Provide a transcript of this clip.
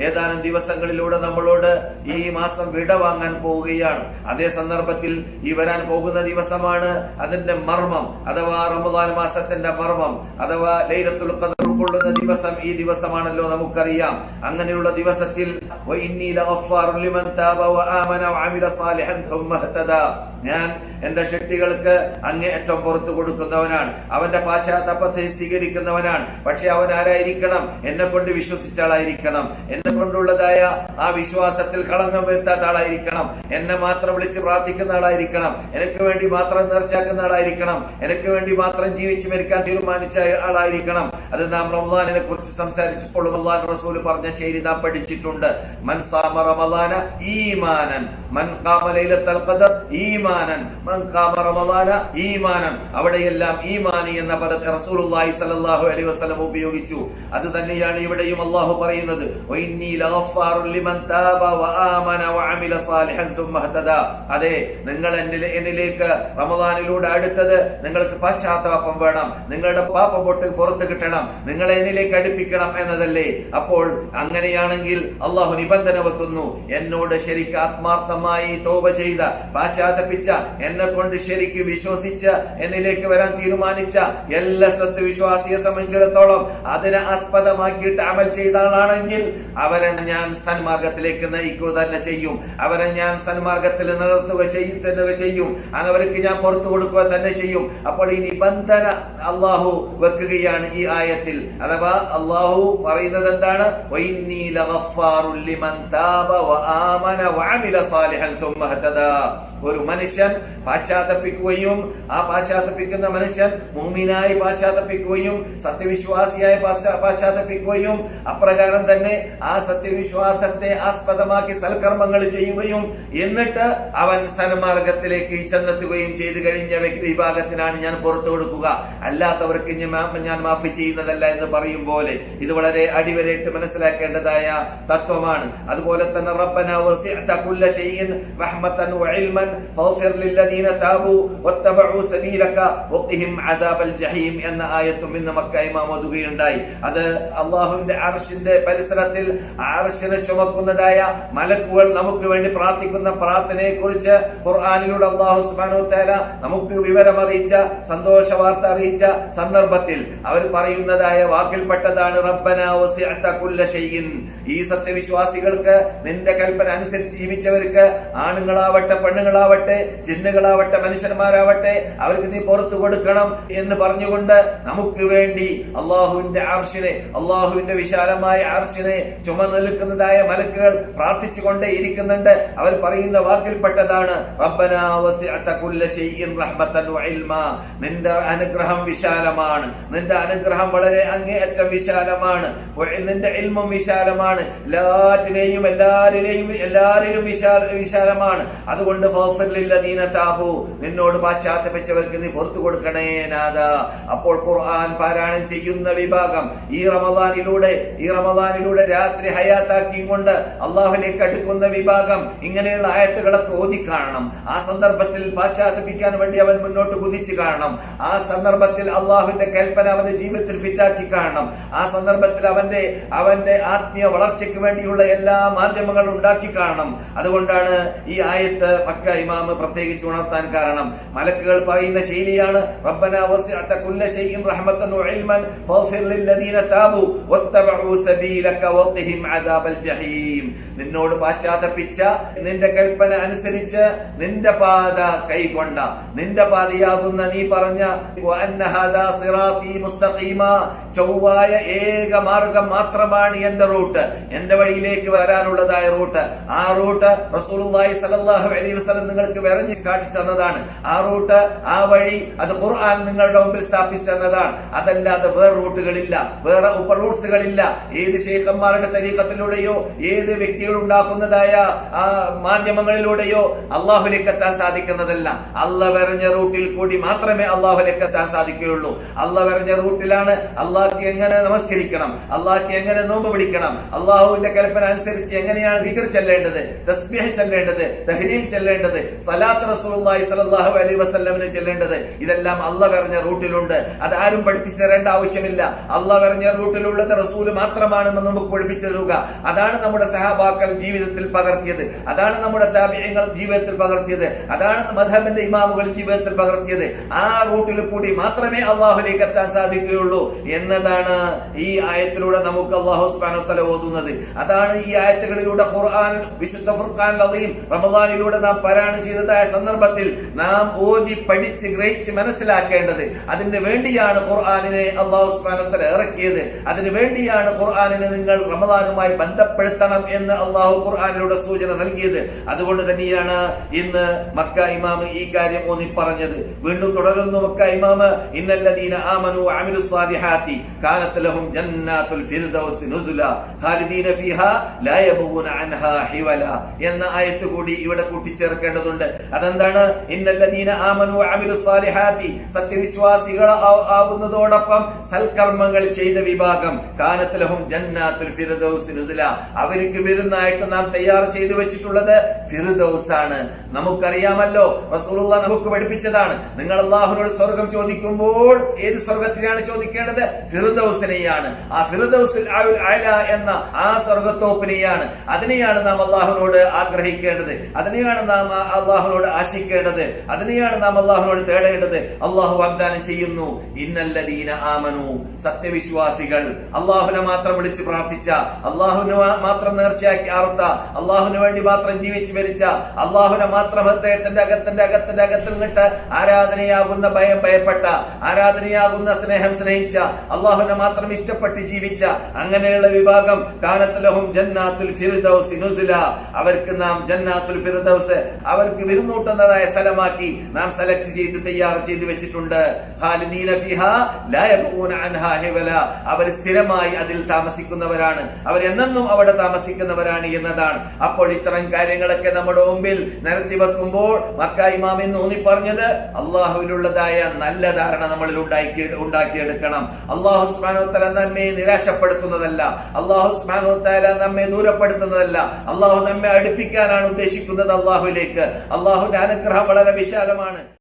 ഏതാനും ദിവസങ്ങളിലൂടെ നമ്മളോട് ഈ മാസം വിട വാങ്ങാൻ പോവുകയാണ്. അതേ സന്ദർഭത്തിൽ ഈ വരാൻ പോകുന്ന ദിവസമാണ് അതിന്റെ മർമ്മം അഥവാ റമദാൻ മാസത്തിന്റെ മർമ്മം അഥവാ ലൈലത്തുൽ ഖദർ ഉൾക്കൊള്ളുന്ന ദിവസം ഈ ദിവസമാണല്ലോ നമുക്കറിയാം. അങ്ങനെയുള്ള ദിവസത്തിൽ ഞാൻ എന്റെ ശക്തികൾക്ക് അങ്ങേയറ്റം പുറത്തു കൊടുക്കുന്നവനാണ്. അവന്റെ പാശ്ചാത്തപത്തെ സ്വീകരിക്കുന്നവനാണ്. പക്ഷെ അവൻ ആരായിരിക്കണം? എന്നെ കൊണ്ട് വിശ്വസിച്ച ആളായിരിക്കണം. എന്നെ കൊണ്ടുള്ളതായ ആ വിശ്വാസത്തിൽ കളങ്കം വരുത്താത്ത ആളായിരിക്കണം. എന്നെ മാത്രം വിളിച്ച് പ്രാർത്ഥിക്കുന്ന ആളായിരിക്കണം. എനിക്ക് വേണ്ടി മാത്രം നേർച്ചാക്കുന്ന ആളായിരിക്കണം. എനിക്ക് വേണ്ടി മാത്രം ജീവിച്ചു മരിക്കാൻ തീരുമാനിച്ച ആളായിരിക്കണം. അത് നാം റമദാനിനെ കുറിച്ച് സംസാരിച്ചപ്പോൾ റമദാൻ റസൂൽ പറഞ്ഞ ശൈലി നാം പഠിച്ചിട്ടുണ്ട്. മൻ സാമ റമദാന ഈമാനൻ. മൻ കാമലൈലത്തൽ ഖദർ ഈമാൻ അവിടെയെല്ലാം ഈമാനി എന്ന പദത്തെ റസൂലുള്ളാഹി സ്വല്ലല്ലാഹു അലൈഹി വസല്ലം ഉപയോഗിച്ചു. അത് തന്നെയാണ് ഇവിടെയും അള്ളാഹു പറയുന്നത്. അതെ നിങ്ങൾ എന്നിലെ എന്നിലേക്ക് റമദാനിലൂടെ അടുത്തത് നിങ്ങൾക്ക് പശ്ചാത്താപം വേണം. നിങ്ങളുടെ പാപം പൊട്ട് പുറത്ത് കിട്ടണം. നിങ്ങളെ എന്നിലേക്ക് അടുപ്പിക്കണം എന്നതല്ലേ. അപ്പോൾ അങ്ങനെയാണെങ്കിൽ അള്ളാഹു നിബന്ധന വെക്കുന്നു. എന്നോട് ശരിക്ക് ആത്മാർത്ഥമായി തോപ ചെയ്ത പാശ്ചാത്തപിച്ച എന്നെ കൊണ്ട് ശരിക്ക് വിശ്വസിച്ച് എന്നിലേക്ക് വരാൻ തീരുമാനിച്ച എല്ലാ സത്യവിശ്വാസിയെ സംബന്ധിച്ചിടത്തോളം അതിനെ ആസ്പദമാക്കിയിട്ട് അമൽ ചെയ്ത ആളാണെങ്കിൽ അവരെ ഞാൻ സന്മാർഗത്തിലേക്ക് നയിക്കുക തന്നെ ചെയ്യും. അവരെ ഞാൻ സന്മാർഗത്തിൽ നിലനിർത്തുക ചെയ്യും തന്നെ ചെയ്യും. അവർക്ക് ഞാൻ പുറത്തു കൊടുക്കുക തന്നെ ചെയ്യും. അപ്പോൾ ഈ നിബന്ധന അള്ളാഹു വെക്കുകയാണ് ഈ ആയത്തിൽ. അഥവാ അള്ളാഹു പറയുന്നത് എന്താണ്? ലിമൻ താബ വആമന വഅമില സാലിഹൻ തുമ്മ ഹതദാ. ഒരു മനുഷ്യൻ പാശ്ചാത്തപ്പിക്കുകയും ആ പാശ്ചാത്തപ്പിക്കുന്ന മനുഷ്യൻ മൂമിനായി പാശ്ചാത്തപ്പിക്കുകയും സത്യവിശ്വാസിയായി പാശ്ചാ- പാശ്ചാത്തപ്പിക്കുകയും അപ്രകാരം തന്നെ ആ സത്യവിശ്വാസത്തെ ആസ്പദമാക്കി സൽക്കർമ്മങ്ങൾ ചെയ്യുകയും എന്നിട്ട് അവൻ സന്മാർഗത്തിലേക്ക് ചെന്നെത്തുകയും ചെയ്തു കഴിഞ്ഞ വ്യക്തി വിഭാഗത്തിനാണ് ഞാൻ പുറത്തു കൊടുക്കുക. അല്ലാത്തവർക്ക് ഞാൻ മാഫി ചെയ്യുന്നതല്ല എന്ന് പറയും പോലെ ഇത് വളരെ അടിവരയിട്ട് മനസ്സിലാക്കേണ്ടതായ തത്വമാണ്. അതുപോലെ തന്നെ റബ്ബന വസിഅത കുല്ല ഷൈഇൻ റഹ്മതൻ വഇൽമൻ എന്ന ആയത്തും ഇന്ന് മക്ക ഇമാം അത് അള്ളാഹുവിന്റെ അർഷിന്റെ പരിസരത്തിൽ അർഷിനെ ചുമക്കുന്നതായ മലക്കുകൾ നമുക്ക് വേണ്ടി പ്രാർത്ഥിക്കുന്ന പ്രാർത്ഥനയെ കുറിച്ച് ഖുർആാനിലൂടെ അള്ളാഹു വതആല നമുക്ക് വിവരം അറിയിച്ച സന്തോഷ വാർത്ത അറിയിച്ച സന്ദർഭത്തിൽ അവർ പറയുന്നതായ വാക്കിൽപ്പെട്ടതാണ് ഈ സത്യവിശ്വാസികൾക്ക് നിന്റെ കൽപ്പന അനുസരിച്ച് ജീവിച്ചവർക്ക് ആണുങ്ങളാവട്ടെ പെണ്ണുങ്ങളാവട്ടെ ജിന്നുകളാവട്ടെ മനുഷ്യന്മാരാവട്ടെ അവർക്ക് നീ പുറത്തു കൊടുക്കണം എന്ന് പറഞ്ഞുകൊണ്ട് നമുക്ക് വേണ്ടി അള്ളാഹുവിന്റെ അർഷിനെ അള്ളാഹുവിന്റെ വിശാലമായ അർഷിനെ ചുമ നിൽക്കുന്നതായ മലക്കുകൾ പ്രാർത്ഥിച്ചുകൊണ്ടേ ഇരിക്കുന്നുണ്ട്. അവർ പറയുന്ന വാക്കിൽപ്പെട്ടതാണ് നിന്റെ അനുഗ്രഹം വിശാലമാണ്. നിന്റെ അനുഗ്രഹം വളരെ അങ്ങേയറ്റം വിശാലമാണ്. നിന്റെ ഇൽമും വിശാലമാണ്. എല്ലാറ്റിനെയും എല്ലാരിലെയും എല്ലാരിലും വിശാല വിശാലമാണ്. അതുകൊണ്ട് താബു നിന്നോട് പാശ്ചാത്തപിച്ചവർക്ക് നീ പുറത്തു കൊടുക്കണേ നാഥ. അപ്പോൾ ഖുർആൻ പാരായണം ചെയ്യുന്ന വിഭാഗം ഈ റമദാനിലൂടെ ഈ റമദാനിലൂടെ രാത്രി ഹയാത്താക്കിയും കൊണ്ട് അള്ളാഹുലേക്ക് അടുക്കുന്ന വിഭാഗം ഇങ്ങനെയുള്ള ആയത്തുകളൊക്കെ ഓതി കാണണം ആ സന്ദർഭത്തിൽ പാശ്ചാത്തപിക്കാൻ വേണ്ടി അവൻ മുന്നോട്ട് കുതിച്ചു കാണണം. ആ സന്ദർഭത്തിൽ അള്ളാഹുവിന്റെ കൽപ്പന അവന്റെ ജീവിതത്തിൽ ഫിറ്റാക്കി കാണണം. ആ സന്ദർഭത്തിൽ അവന്റെ അവന്റെ ആത്മീയ വളർച്ചയ്ക്ക് വേണ്ടിയുള്ള എല്ലാ മാധ്യമങ്ങളും ഉണ്ടാക്കി കാണണം. അതുകൊണ്ടാണ് ഈ ആയത്ത് മക്ക ഇമാമ് പ്രത്യേകിച്ച് ഉണർത്താൻ കാരണം. മലക്കുകൾ പറയുന്ന ശൈലിയാണ് ലില്ലദീന താബു വത്തബഉ സബീലക അദാബൽ ജഹീം. നിന്നോട് പാശ്ചാത്തപിച്ച നിന്റെ കൽപ്പന അനുസരിച്ച് നിന്റെ പാത കൈകൊണ്ട നിന്റെ പാതയാകുന്ന നീ പറഞ്ഞ ചൊവ്വായ ഏക മാർഗം മാത്രമാണ് എന്റെ റൂട്ട്. എന്റെ വഴിയിലേക്ക് വരാനുള്ളതായ റൂട്ട്. ആ റൂട്ട് റസൂലുള്ളാഹി അലൈഹി വസല്ലം നിങ്ങൾക്ക് വരഞ്ഞ് കാട്ടിച്ചു തന്നതാണ്. ആ റൂട്ട് ആ വഴി അത് ഖുർആൻ നിങ്ങളുടെ മുമ്പിൽ സ്ഥാപിച്ചു തന്നതാണ്. അതല്ലാതെ വേറെ റൂട്ടുകളില്ല വേറെ ഉപ റൂട്ട്സുകളില്ല ഏത് ശേഖന്മാരുടെ തരീക്കത്തിലൂടെയോ ഏത് വ്യക്തികൾ ഉണ്ടാക്കുന്നതായ ആ മാധ്യമങ്ങളിലൂടെയോ അള്ളാഹുലേക്ക് എത്താൻ സാധിക്കുന്നതല്ല. അല്ല വരഞ്ഞ റൂട്ടിൽ കൂടി മാത്രമേ അള്ളാഹുലേക്ക് എത്താൻ സാധിക്കുകയുള്ളൂ. അല്ല വരഞ്ഞ റൂട്ടിലാണ് അള്ളാഹ്ക്ക് എങ്ങനെ നമസ്കരിക്കണം അള്ളാഹ്ക്ക് എങ്ങനെ നോമ്പ് പിടിക്കണം അള്ളാഹുവിന്റെ കൽപ്പന അനുസരിച്ച് എങ്ങനെയാണ് ദിക്ർ ചെല്ലേണ്ടത് തസ്ബീഹ് ചെല്ലേണ്ടത് തഹ്ലീൽ ചെല്ലേണ്ടത് ചെല്ലേണ്ടത് സലാത്ത് റസൂലുള്ളാഹി സ്വല്ലല്ലാഹു അലൈഹി വസല്ലമിനെ ചെല്ലേണ്ടത്. ഇതെല്ലാം അല്ല പറഞ്ഞ റൂട്ടിലുണ്ട്. അത് ആരും പഠിപ്പിച്ചു തരേണ്ട ആവശ്യമില്ല. അല്ല പറഞ്ഞ റൂട്ടിലുള്ളത് റസൂൽ മാത്രമാണെന്ന് നമുക്ക് പഠിപ്പിച്ചു തരുക. അതാണ് നമ്മുടെ സഹാബാക്കൾ ജീവിതത്തിൽ പകർത്തിയത്. അതാണ് നമ്മുടെ താബിഈങ്ങൾ ജീവിതത്തിൽ പകർത്തിയത്. അതാണ് മധബിന്റെ ഇമാമുകൾ ജീവിതത്തിൽ പകർത്തിയത്. ആ റൂട്ടിൽ കൂടി മാത്രമേ അള്ളാഹുലേക്ക് എത്താൻ സാധിക്കുകയുള്ളൂ എന്നതാണ് ഈ ആയത്തിലൂടെ നമുക്ക് അള്ളാഹു തല ഓതുന്നത്. അതാണ് ഈ ആയത്തുകളിലൂടെ ഖുർആൻ വിശുദ്ധ ഫുർഖാൻ റമദാനിലൂടെ നാം പാരായണം ചെയ്തതായ സന്ദർഭത്തിൽ നാം ഓതി പഠിച്ച് ഗ്രഹിച്ച് മനസ്സിലാക്കേണ്ടത് അതിന് വേണ്ടിയാണ് ഖുർആാനിനെ അള്ളാഹു സുബ്ഹാനഹു തല ഇറക്കിയത്. അതിന് വേണ്ടിയാണ് ഖുർആാനിനെ നിങ്ങൾ റമദാനുമായി ബന്ധപ്പെടുത്തണം എന്ന് അള്ളാഹു ഖുർആാനിലൂടെ സൂചന നൽകിയത്. അതുകൊണ്ട് തന്നെയാണ് ഇന്ന് മക്ക ഇമാമ് ഈ കാര്യം ഓന്നി പറഞ്ഞത്. വീണ്ടും തുടരുന്നു മക്ക ഇമാമ് ഇന്നല്ലദീന ആമനു വഅമിലു സ്വാദിഹാത്തി കാനത്ത് ജന്നാത്തുൽ ഫിർദൗസ് നുസുല ഖാലിദീന ഫിഹാ ലാ യബൂന അൻഹാ ഹിവല എന്ന ആയത്ത് കൂടി ഇവിടെ കൂട്ടിച്ചേർക്കേണ്ടതുണ്ട് അതെന്താണ്? സത്യവിശ്വാസികൾ ആവുന്നതോടൊപ്പം സൽക്കർമ്മങ്ങൾ ചെയ്ത വിഭാഗം. കാനത്ത് ജന്നാത്തിൽ അവർക്ക് വിരുന്നായിട്ട് നാം തയ്യാർ ചെയ്തു വെച്ചിട്ടുള്ളത് ഫിർദൗസ് ആണ് നമുക്കറിയാമല്ലോ റസൂലുള്ള നമുക്ക് പഠിപ്പിച്ചതാണ്. നിങ്ങൾ അള്ളാഹുനോട് സ്വർഗം ചോദിക്കുമ്പോൾ ഏത് സ്വർഗത്തിനാണ് ചോദിക്കേണ്ടത്? ഫിറുദൌസിനെയാണ് ആ ഫിറുദൌസിൽ എന്ന ആ സ്വർഗത്തോപ്പിനെയാണ് അതിനെയാണ് നാം അള്ളാഹുനോട് ആഗ്രഹിക്കേണ്ടത്. അതിനെയാണ് നാം ആ അള്ളാഹുനോട് ആശിക്കേണ്ടത്. അതിനെയാണ് നാം അള്ളാഹുനോട് തേടേണ്ടത്. അള്ളാഹു വാഗ്ദാനം ചെയ്യുന്നു. ഇന്നല്ലദീന ആമനു. സത്യവിശ്വാസികൾ. അള്ളാഹുനെ മാത്രം വിളിച്ച് പ്രാർത്ഥിച്ച. അള്ളാഹുനെ മാത്രം നേർച്ചയാക്കി ആർത്ത അള്ളാഹുവിന് വേണ്ടി മാത്രം ജീവിച്ചു മരിച്ച. അള്ളാഹുനെ മാത്രം ഹൃദയത്തിന്റെ അകത്തിന്റെ അകത്തിന്റെ അകത്തിൽ നിന്നിട്ട് ആരാധനയാകുന്ന ഭയം ഭയപ്പെട്ട. ആരാധനയാകുന്ന സ്നേഹം സ്നേഹിച്ച. അള്ളാഹുനെ മാത്രം ഇഷ്ടപ്പെട്ട് ജീവിച്ച. അങ്ങനെയുള്ള വിഭാഗം കാനത്തലഹും ജന്നാത്തുൽ ഫിർദൗസ് അവർക്ക് നാം ജന്നാത്തുൽ ഫിർദൗസ് അവർക്ക് വിരുന്നൂട്ടുന്നതായ സ്ഥലമാക്കി നാം സെലക്ട് ചെയ്ത് തയ്യാർ ചെയ്ത് വെച്ചിട്ടുണ്ട്. അവർ സ്ഥിരമായി അതിൽ താമസിക്കുന്നവരാണ്. അവർ എന്നെന്നും അവിടെ താമസിക്കുന്നവരാണ് എന്നതാണ്. അപ്പോൾ ഇത്തരം കാര്യങ്ങളൊക്കെ നമ്മുടെ മുമ്പിൽ നിരത്തി വെക്കുമ്പോൾ മക്ക ഇമാം എന്ന് ഊന്നി പറഞ്ഞത് അള്ളാഹുവിനുള്ളതായ നല്ല ധാരണ നമ്മളിൽ ഉണ്ടാക്കി ഉണ്ടാക്കിയെടുക്കണം. അള്ളാഹു സ്മാനോത്തല നമ്മെ നിരാശപ്പെടുത്തുന്നതല്ല. അള്ളാഹു സ്മാനോത്തല നമ്മെ ദൂരപ്പെടുത്തുന്നതല്ല. അള്ളാഹു നമ്മെ അടുപ്പിക്കാനാണ് ഉദ്ദേശിക്കുന്നത് അള്ളാഹുവിലേക്ക് അള്ളാഹുവിന്റെ അനുഗ്രഹം വളരെ വിശാലമാണ്.